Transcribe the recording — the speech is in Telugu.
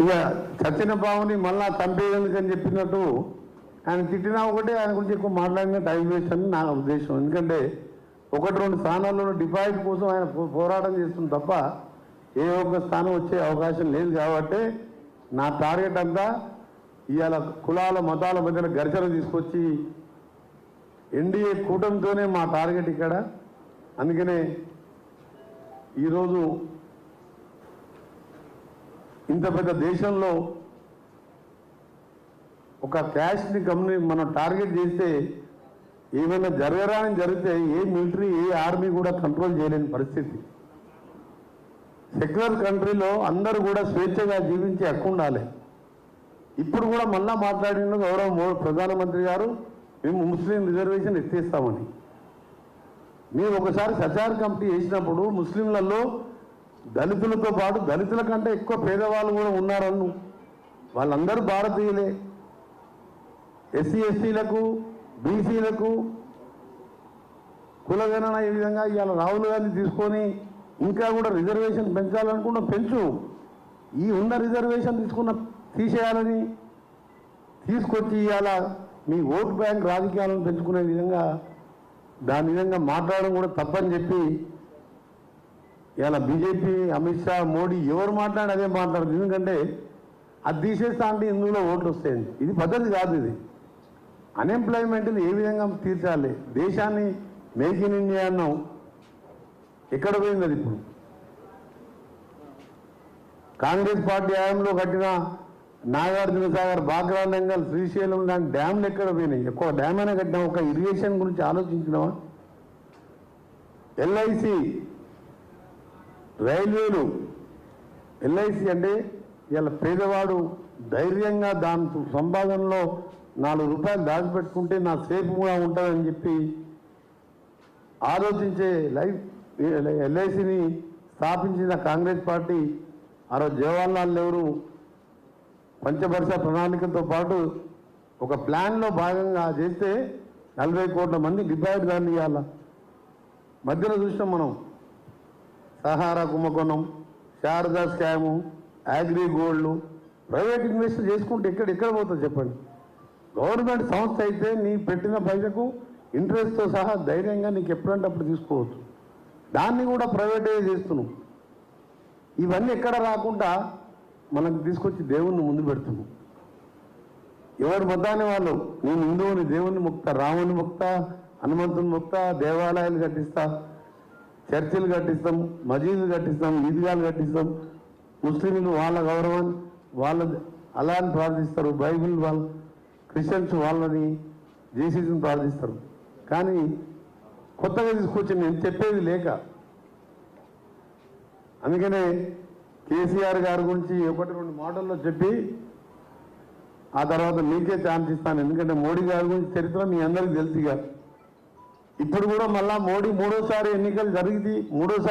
ఇక చచ్చిన పావుని మళ్ళా చంపేయడానికి చెప్పినట్టు ఆయన తిట్టినా ఒకటే ఆయన గురించి ఎక్కువ మాట్లాడిన టైం వేస్ట్ అని నా ఉద్దేశం. ఎందుకంటే ఒకటి రెండు స్థానాల్లో డిపాజిట్ కోసం ఆయన పో- పోరాటం చేస్తుంది తప్ప ఏ ఒక్క స్థానం వచ్చే అవకాశం లేదు కాబట్టి నా టార్గెట్ అంతా ఇవాళ కులాల మతాల మధ్యన ఘర్షణ తీసుకొచ్చి ఎన్డీఏ కూటమితోనే మా టార్గెట్ ఇక్కడ. అందుకనే ఈరోజు ఇంత పెద్ద దేశంలో ఒక క్యాష్ని కంపెనీ మనం టార్గెట్ చేస్తే ఏమైనా జరగరాని జరిగితే ఏ మిలిటరీ ఏ ఆర్మీ కూడా కంట్రోల్ చేయలేని పరిస్థితి. సెక్యులర్ కంట్రీలో అందరూ కూడా స్వేచ్ఛగా జీవించే హక్కు ఉండాలి. ఇప్పుడు కూడా మళ్ళా మాట్లాడిన గౌరవ ప్రధానమంత్రి గారు మేము ముస్లిం రిజర్వేషన్ ఎత్తేస్తామని. మీరు ఒకసారి సచార్ కమిటీ చేసినప్పుడు ముస్లింలలో దళితులతో పాటు దళితుల కంటే ఎక్కువ పేదవాళ్ళు కూడా ఉన్నారన్ను. వాళ్ళందరూ భారతీయులే. ఎస్సీ ఎస్టీలకు బీసీలకు కులగణన ఈ విధంగా ఇవాళ రాహుల్ గాంధీ తీసుకొని ఇంకా కూడా రిజర్వేషన్ పెంచాలనుకున్న పెంచు. ఈ ఉన్న రిజర్వేషన్ తీసుకున్న తీసేయాలని తీసుకొచ్చి ఇవాళ మీ ఓట్ బ్యాంక్ రాజకీయాలను పెంచుకునే విధంగా దాని విధంగా మాట్లాడడం కూడా తప్పని చెప్పి ఇలా బీజేపీ అమిత్ షా మోడీ ఎవరు మాట్లాడి అదే మాట్లాడదు ఎందుకంటే అది తీసేస్తా అంటే ఇందులో ఓట్లు వస్తాయండి ఇది పద్ధతి కాదు ఇది. అన్ఎంప్లాయ్మెంట్ని ఏ విధంగా తీర్చాలి? దేశాన్ని మేక్ ఇన్ ఇండియా అన్నాం. ఎక్కడ పోయింది అది ఇప్పుడు? కాంగ్రెస్ పార్టీ హయాంలో కట్టిన నాగార్జున సాగర్ బాగ్రా నంగల్ శ్రీశైలం లాంటి డ్యామ్లు ఎక్కడ పోయినాయి? ఎక్కువ డ్యామ్ అయినా కట్టినా ఒక ఇరిగేషన్ గురించి ఆలోచించినావా? ఎల్ఐసి రైల్వేలు ఎల్ఐసి అంటే ఇలా పేదవాడు ధైర్యంగా దాని సంపాదనలో నాలుగు రూపాయలు దాచిపెట్టుకుంటే నా సేఫ్ కూడా ఉంటుందని చెప్పి ఆలోచించే లైఫ్ ఎల్ఐసిని స్థాపించిన కాంగ్రెస్ పార్టీ ఆ రోజు జవహర్లాల్ నెహ్రూ పంచవర్ష ప్రణాళికతో పాటు ఒక ప్లాన్లో భాగంగా చేస్తే నలభై కోట్ల మంది డిపాజిట్ దాన్ని ఇవ్వాల. మధ్యలో చూసినాం మనం. సహారా కుంభకోణం శారదా స్కాము అగ్రి గోల్డ్లు ప్రైవేట్ ఇన్వెస్ట్ చేసుకుంటే ఎక్కడ ఎక్కడ పోతుంది చెప్పండి? గవర్నమెంట్ సంస్థ అయితే నీ పెట్టిన పైసకు ఇంట్రెస్ట్తో సహా ధైర్యంగా నీకు ఎప్పుడంటే అప్పుడు తీసుకోవచ్చు. దాన్ని కూడా ప్రైవేటైజ్ చేస్తున్నాం. ఇవన్నీ ఎక్కడ రాకుండా మనకు తీసుకొచ్చి దేవుణ్ణి ముందు పెడుతున్నాం. ఎవరు మతాన్ని వాళ్ళు నేను హిందువుని దేవుణ్ణి ముక్త రాముని ముక్త హనుమంతుని ముక్త దేవాలయాలు కట్టిస్తా చర్చిలు కట్టిస్తాం మజీదులు కట్టిస్తాం ఈద్గాలు కట్టిస్తాం. ముస్లింలు వాళ్ళ గౌరవం వాళ్ళ అలాని ప్రార్థిస్తారు. బైబిల్ వాళ్ళ క్రిస్టియన్స్ వాళ్ళని జేసీసీని ప్రార్థిస్తారు. కానీ కొత్తగా తీసుకొచ్చి నేను చెప్పేది లేక అందుకనే కేసీఆర్ గారి గురించి ఒకటి రెండు మాటల్లో చెప్పి ఆ తర్వాత మీకే ఛాన్స్ ఇస్తాను. ఎందుకంటే మోడీ గారి గురించి చరిత్ర మీ అందరికీ తెలుసు ఇప్పుడు కూడా మళ్ళా మోడీ మూడోసారి ఎన్నికలు జరిగింది మూడోసారి